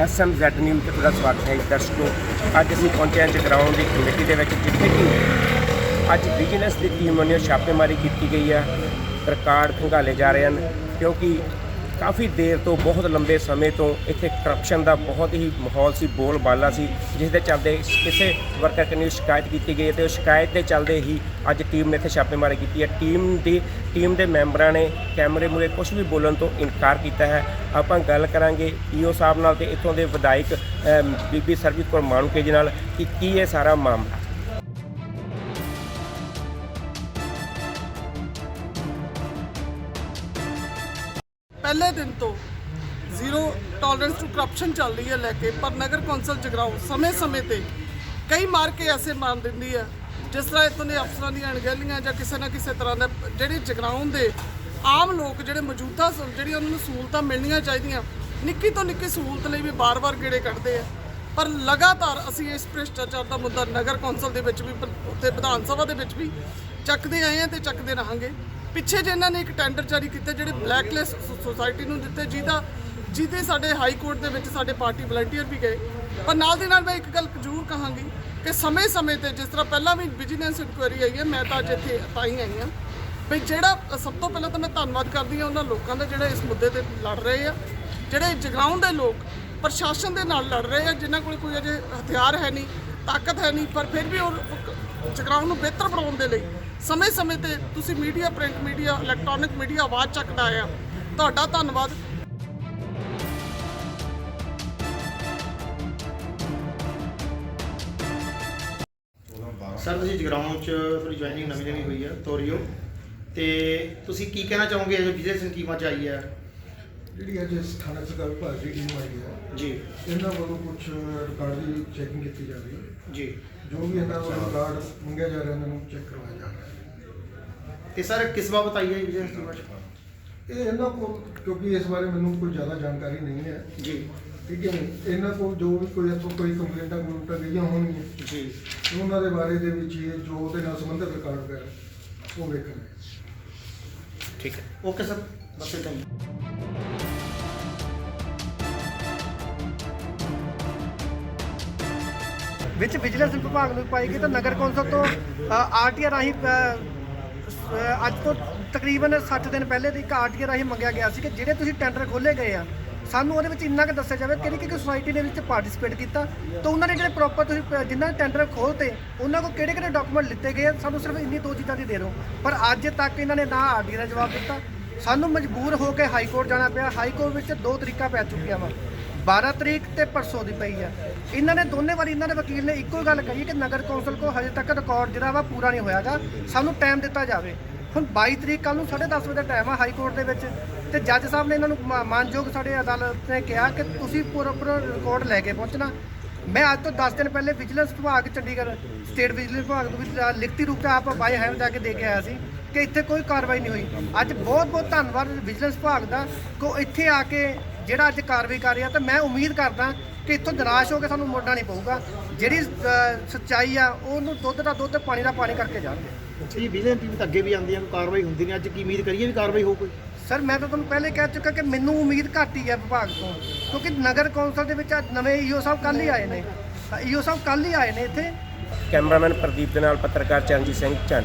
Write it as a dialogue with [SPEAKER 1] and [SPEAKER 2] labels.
[SPEAKER 1] SMZ news ਤੇ ਤੁਹਾਡਾ ਸਵਾਗਤ ਹੈ ਦਰਸ਼ਕੋ। ਅੱਜ ਅਸੀਂ ਪਹੁੰਚੇ ਹਾਂ ਜਗਰਾਉਂ ਦੀ ਕਮੇਟੀ ਦੇ ਵਿੱਚ, ਜਿੱਥੇ ਕਿ ਅੱਜ ਵਿਜੀਲੈਂਸ ਦੀ ਟੀਮ ਵੱਲੋਂ ਛਾਪੇਮਾਰੀ ਕੀਤੀ ਗਈ ਹੈ। ਰਿਕਾਰਡ ਖੰਗਾਲੇ ਜਾ ਰਹੇ ਹਨ, ਕਿਉਂਕਿ ਕਾਫੀ ਦੇਰ ਤੋਂ, ਬਹੁਤ ਲੰਬੇ ਸਮੇਂ ਤੋਂ ਇੱਥੇ ਕਰਪਸ਼ਨ ਦਾ ਬਹੁਤ ਹੀ ਮਾਹੌਲ ਸੀ ਬੋਲਬਾਲਾ ਸੀ, ਜਿਸ ਦੇ ਚੱਲਦੇ ਕਿਸੇ ਵਰਕਰ ਕਨੀ ਸ਼ਿਕਾਇਤ ਕੀਤੀ ਗਈ ਹੈ ਤੇ ਉਹ ਸ਼ਿਕਾਇਤ ਦੇ ਚੱਲਦੇ ਹੀ ਅੱਜ ਟੀਮ ਨੇ ਇੱਥੇ ਛਾਪੇਮਾਰੀ ਕੀਤੀ ਹੈ। ਟੀਮ ਦੀ ਟੀਮ ਦੇ ਮੈਂਬਰਾਂ ਨੇ ਕੈਮਰੇ ਮੂਹਰੇ ਕੁਝ ਵੀ ਬੋਲਣ ਤੋਂ ਇਨਕਾਰ ਕੀਤਾ ਹੈ। ਆਪਾਂ ਗੱਲ ਕਰਾਂਗੇ ਈਓ ਸਾਹਿਬ ਨਾਲ ਤੇ ਇੱਥੋਂ ਦੇ ਵਿਧਾਇਕ ਬੀਬੀ ਸਰਬਜੀਤ ਕੌਰ ਮਾਣੂਕੇ ਜੀ ਨਾਲ ਕਿ ਕੀ ਇਹ ਸਾਰਾ ਮਾਮਲਾ?
[SPEAKER 2] ਪਹਿਲੇ ਦਿਨ ਤੋਂ ਜ਼ੀਰੋ ਟੋਲਰੈਂਸ ਟੂ ਕਰਪਸ਼ਨ ਚੱਲ ਰਹੀ ਹੈ ਲੈ ਕੇ, ਪਰ ਨਗਰ ਕੌਂਸਲ ਜਗਰਾਉਂ ਸਮੇਂ-ਸਮੇਂ ਤੇ ਕਈ ਮਾਰ ਕੇ ਐਸੇ ਮਾਰ ਦਿੰਦੀ ਹੈ, ਜਿਸ ਤਰ੍ਹਾਂ ਇਤੋਂ ਦੇ ਅਫਸਰਾਂ ਦੀਆਂ ਅਣਗਹਿਲੀਆਂ ਜਾਂ ਕਿਸੇ ਨਾ ਕਿਸੇ ਤਰ੍ਹਾਂ ਦਾ ਜਿਹੜੇ ਜਗਰਾਉਂ ਦੇ ਆਮ ਲੋਕ, ਜਿਹੜੇ ਮੌਜੂਦਾ ਸ- ਜਿਹੜੀਆਂ ਉਹਨਾਂ ਨੂੰ ਸਹੂਲਤਾਂ ਮਿਲਣੀਆਂ ਚਾਹੀਦੀਆਂ, ਨਿੱਕੀ ਤੋਂ ਨਿੱਕੀ ਸਹੂਲਤ ਲਈ ਵੀ ਬਾਰ-ਬਾਰ ਗੇੜੇ ਕੱਢਦੇ ਆ। ਪਰ ਲਗਾਤਾਰ ਅਸੀਂ ਇਸ ਭ੍ਰਿਸ਼ਟਾਚਾਰ ਦਾ ਮੁੱਦਾ ਨਗਰ ਕੌਂਸਲ ਦੇ ਵਿੱਚ ਵੀ ਪ- ਉੱਥੇ ਵਿਧਾਨ ਸਭਾ ਦੇ ਵਿੱਚ ਵੀ ਚੱਕਦੇ ਆਏ ਆ ਤੇ ਚੱਕਦੇ ਰਹਾਂਗੇ। ਪਿੱਛੇ ਜੇ ਇਹਨਾਂ ਨੇ ਇੱਕ ਟੈਂਡਰ ਜਾਰੀ ਕੀਤਾ ਜਿਹੜੇ ਬਲੈਕਲਿਸਟ ਸੁਸਾਇਟੀ ਨੂੰ ਦਿੱਤੇ, ਜਿਹਦਾ ਜਿਹਦੇ ਸਾਡੇ ਹਾਈ ਕੋਰਟ ਦੇ ਵਿੱਚ ਸਾਡੇ ਪਾਰਟੀ ਵਲੰਟੀਅਰ ਵੀ ਗਏ। ਪਰ ਨਾਲ ਦੀ ਨਾਲ ਮੈਂ ਇੱਕ ਗੱਲ ਜ਼ਰੂਰ ਕਹਾਂਗੀ ਕਿ ਸਮੇਂ-ਸਮੇਂ ਤੇ ਜਿਸ ਤਰ੍ਹਾਂ ਪਹਿਲਾਂ ਵੀ ਵਿਜੀਲੈਂਸ ਇਨਕੁਆਇਰੀ ਆਈ ਹੈ, ਮੈਂ ਤਾਂ ਅੱਜ ਇੱਥੇ ਤਾਂ ਹੀ ਆਈ ਹਾਂ ਵੀ ਜਿਹੜਾ, ਸਭ ਤੋਂ ਪਹਿਲਾਂ ਤਾਂ ਮੈਂ ਧੰਨਵਾਦ ਕਰਦੀ ਹਾਂ ਉਹਨਾਂ ਲੋਕਾਂ ਦਾ ਜਿਹੜੇ ਇਸ ਮੁੱਦੇ ਤੇ ਲੜ ਰਹੇ ਆ, ਜਿਹੜੇ ਜਗਰਾਉਂ ਦੇ ਲੋਕ ਪ੍ਰਸ਼ਾਸਨ ਦੇ ਨਾਲ ਲੜ ਰਹੇ ਆ, ਜਿਨ੍ਹਾਂ ਕੋਲ ਕੋਈ ਅਜੇ ਹਥਿਆਰ ਹੈ ਨਹੀਂ, ਤਾਕਤ ਹੈ ਨਹੀਂ, ਪਰ ਫਿਰ ਵੀ ਉਹ ਜਗਰਾਉਂ ਨੂੰ ਬਿਹਤਰ ਬਣਾਉਣ ਦੇ ਲਈ ਸਮੇਂ-ਸਮੇਂ ਤੇ ਤੁਸੀਂ media print media electronic media ਆਵਾਜ਼ ਚੱਕਦਾ ਆ। ਤੁਹਾਡਾ ਧੰਨਵਾਦ।
[SPEAKER 3] ਸਰ ਤੁਸੀਂ ਜਗਰਾਉਂ ਚ ਤੁਹਾਡੀ ਜੁਆਇਨਿੰਗ ਨਵੀਂ ਨਵੀਂ ਹੋਈ ਹੈ ਤੋਰੀਓ। ਤੇ ਤੁਸੀਂ ਕੀ ਕਹਿਣਾ ਚਾਹੋਗੇ ਜੋ ਵਿਜੇ ਟੀਮਾਂ ਚ ਆਈ ਹੈ
[SPEAKER 4] ਜਿਹੜੀ ਅੱਜ ਸਥਾਨਕ ਸਰਕਾਰ ਵਿਭਾਗ ਦੀ ਟੀਮ ਆਈ ਹੈ
[SPEAKER 3] ਜੀ।
[SPEAKER 4] ਇਹਨਾਂ ਵੱਲੋਂ ਕੁਝ ਰਿਕਾਰਡ ਦੀ ਚੈਕਿੰਗ ਕੀਤੀ ਜਾ ਰਹੀ ਹੈ।
[SPEAKER 3] ਜੀ।
[SPEAKER 4] ਜੋ ਵੀ ਇਹਨਾਂ ਵੱਲੋਂ ਰਿਕਾਰਡ ਮੰਗਿਆ ਜਾ ਰਿਹਾ ਇਹਨਾਂ ਨੂੰ ਚੈੱਕ ਕਰਵਾਇਆ ਜਾ ਰਿਹਾ ਹੈ।
[SPEAKER 3] ਤੇ ਸਰ ਆਈ ਹੈ ਵਿਜੇ ਟੀਮਾਂ ਚ?
[SPEAKER 4] ਇਹ ਇਹਨਾਂ ਕੋਲ ਕਿਉਂਕਿ ਇਸ ਬਾਰੇ ਮੈਨੂੰ ਕੋਈ ਜ਼ਿਆਦਾ ਜਾਣਕਾਰੀ ਨਹੀਂ ਹੈ।
[SPEAKER 3] ਜੀ।
[SPEAKER 4] ਠੀਕ ਹੈ ਇਹਨਾਂ ਕੋਲ ਜੋ ਵੀ ਕੋਈ ਇੱਥੋਂ ਕੋਈ ਕੰਪਲੇਂਟਾਂ ਕੰਪਲੇਂਟਾਂ ਗਈਆਂ ਹੋਣਗੀਆਂ
[SPEAKER 3] ਜੀ।
[SPEAKER 4] ਉਹਨਾਂ ਦੇ ਬਾਰੇ ਦੇ ਵਿੱਚ ਹੀ ਜੋ ਉਹਦੇ ਨਾਲ ਸੰਬੰਧਿਤ ਰਿਕਾਰਡ ਵਗੈਰਾ ਉਹ ਵੇਖਣਗੇ
[SPEAKER 3] ਠੀਕ ਹੈ। ਓਕੇ ਸਰ ਬਸ ਇਦਾਂ ਹੀ
[SPEAKER 5] ਵਿੱਚ ਵਿਜੀਲੈਂਸ ਵਿਭਾਗ ਨੂੰ ਪਾਈ ਗਈ ਤਾਂ ਨਗਰ ਕੌਂਸਲ ਤੋਂ ਆਰਟੀਆਰ ਰਾਹੀਂ ਅ, ਸ- ਅੱਜ ਤੋਂ ਤਕਰੀਬਨ 60 ਦਿਨ ਪਹਿਲੇ ਦੀ ਇੱਕ ਆਰਟੀਆਰ ਰਾਹੀਂ ਮੰਗਿਆ ਗਿਆ ਸੀ ਕਿ ਜਿਹੜੇ ਤੁਸੀਂ ਟੈਂਡਰ ਖੋਲੇ ਗਏ ਆ ਸਾਨੂੰ ਉਹਦੇ ਵਿੱਚ ਇੰਨਾ ਕੁ ਦੱਸਿਆ ਜਾਵੇ ਕਿਹੜੀ ਕਿਹੜੀ ਸੁਸਾਇਟੀ ਨੇ ਵਿੱਚ ਪਾਰਟਿਸਿਪੇਟ ਕੀਤਾ ਤਾਂ ਉਹਨਾਂ ਨੇ ਜਿਹੜੇ ਪ੍ਰੋਪਰ ਤੁਸੀਂ ਪ- ਜਿਨ੍ਹਾਂ ਨੇ ਟੈਂਡਰ ਖੋਲਤੇ ਉਹਨਾਂ ਕੋਲ ਕਿਹੜੇ ਕਿਹੜੇ ਡਾਕੂਮੈਂਟ ਲਿੱਤੇ ਗਏ ਆ, ਸਾਨੂੰ ਸਿਰਫ ਇੰਨੀ ਦੋ ਚੀਜ਼ਾਂ ਦੀ ਦੇ ਦਿਓ। ਪਰ ਅੱਜ ਤੱਕ ਇਹਨਾਂ ਨੇ ਨਾ ਆਰਟੀਆਰ ਦਾ ਜਵਾਬ ਦਿੱਤਾ। ਸਾਨੂੰ ਮਜਬੂਰ ਹੋ ਕੇ ਹਾਈ ਕੋਰਟ ਜਾਣਾ ਪਿਆ। ਹਾਈ ਕੋਰਟ ਵਿੱਚ ਦੋ ਤਰੀਕਾ ਪੈ ਚੁੱਕਿਆ ਵਾ। 12 ਤਰੀਕ ਤੇ ਪਰਸੋਂ ਦੀ ਪਈ ਆ। ਇਹਨਾਂ ਨੇ ਦੋਨੇ ਵਾਰੀ ਇਹਨਾਂ ਦੇ ਵਕੀਲ ਨੇ ਇੱਕੋ ਹੀ ਗੱਲ ਕਹੀ ਕਿ ਨਗਰ ਕੌਂਸਲ ਕੋ ਹਜੇ ਤੱਕ ਰਿਕਾਰਡ ਜਿਹੜਾ ਵਾ ਪੂਰਾ ਨਹੀਂ ਹੋਇਆਗਾ। ਸਾਨੂੰ ਟਾਈਮ ਦਿੱਤਾ ਜਾਵੇ। ਹੁਣ 22 ਤਰੀਕ ਕੱਲ ਨੂੰ 10:30 ਵਜੇ ਦਾ ਟਾਈਮ ਆ ਹਾਈ ਕੋਰਟ ਦੇ ਵਿੱਚ। ਤੇ ਜੱਜ ਸਾਹਿਬ ਨੇ ਇਹਨਾਂ ਨੂੰ ਮਾਨਯੋਗ ਸਾਡੇ ਅਦਾਲਤ ਨੇ ਕਿਹਾ ਕਿ ਤੁਸੀਂ ਪੂਰਾ ਪੂਰਾ ਰਿਕਾਰਡ ਲੈ ਕੇ ਪਹੁੰਚਣਾ। ਮੈਂ ਅੱਜ ਤੋਂ 10 ਦਿਨ ਪਹਿਲੇ ਵਿਜੀਲੈਂਸ ਵਿਭਾਗ ਚੰਡੀਗੜ੍ਹ, ਸਟੇਟ ਵਿਜੀਲੈਂਸ ਵਿਭਾਗ ਨੂੰ ਵੀ ਲਿਖਤੀ ਰੂਪ ਤੇ ਆਪ ਬਾਏ ਹੈਂਡ ਜਾ ਕੇ ਦੇ ਕੇ ਆਇਆ ਸੀ ਕਿ ਇੱਥੇ ਕੋਈ ਕਾਰਵਾਈ ਨਹੀਂ ਹੋਈ। ਅੱਜ ਬਹੁਤ ਬਹੁਤ ਧੰਨਵਾਦ ਵਿਜੀਲੈਂਸ ਵਿਭਾਗ ਦਾ। ਕੋ ਇੱਥੇ ਆ ਕੇ ਜਿਹੜਾ ਅੱਜ ਕਾਰਵਾਈ ਕਰ ਰਿਹਾ ਤਾਂ ਮੈਂ ਉਮੀਦ ਕਰਦਾ ਕਿ ਇੱਥੋਂ ਨਿਰਾਸ਼ ਹੋ ਕੇ ਸਾਨੂੰ ਮੋੜਨਾ ਨਹੀਂ ਪਊਗਾ। ਜਿਹੜੀ ਸੱਚਾਈ ਆ ਉਹਨੂੰ ਦੁੱਧ ਦਾ ਦੁੱਧ ਪਾਣੀ ਦਾ ਪਾਣੀ ਕਰਕੇ ਜਾਣਗੇ।
[SPEAKER 3] ਜੀ ਵਿਜੇ ਟੀਮ ਤਾਂ ਅੱਗੇ ਵੀ ਆਉਂਦੀ ਹੈ ਕੋਈ ਕਾਰਵਾਈ ਹੁੰਦੀ ਨਹੀਂ। ਅੱਜ ਕੀ ਉਮੀਦ ਕਰੀਏ ਵੀ ਕਾਰਵਾਈ ਹੋ ਕੋਈ?
[SPEAKER 5] ਸਰ ਮੈਂ ਤਾਂ ਤੁਹਾਨੂੰ ਪਹਿਲੇ ਕਹਿ ਚੁੱਕਾ ਕਿ ਮੈਨੂੰ ਉਮੀਦ ਘੱਟ ਹੀ ਹੈ ਵਿਭਾਗ ਤੋਂ ਕਿਉਂਕਿ ਨਗਰ ਕੌਂਸਲ ਦੇ ਵਿੱਚ ਅੱਜ ਨਵੇਂ ਈਓ ਸਾਹਿਬ ਕੱਲ ਹੀ ਆਏ ਨੇ। ਈਓ ਸਾਹਿਬ ਕੱਲ ਹੀ ਆਏ ਨੇ ਇੱਥੇ।
[SPEAKER 1] ਕੈਮਰਾਮੈਨ ਪ੍ਰਦੀਪ ਦੇ ਨਾਲ ਪੱਤਰਕਾਰ ਚਰਨਜੀਤ ਸਿੰਘ ਚੰਨ।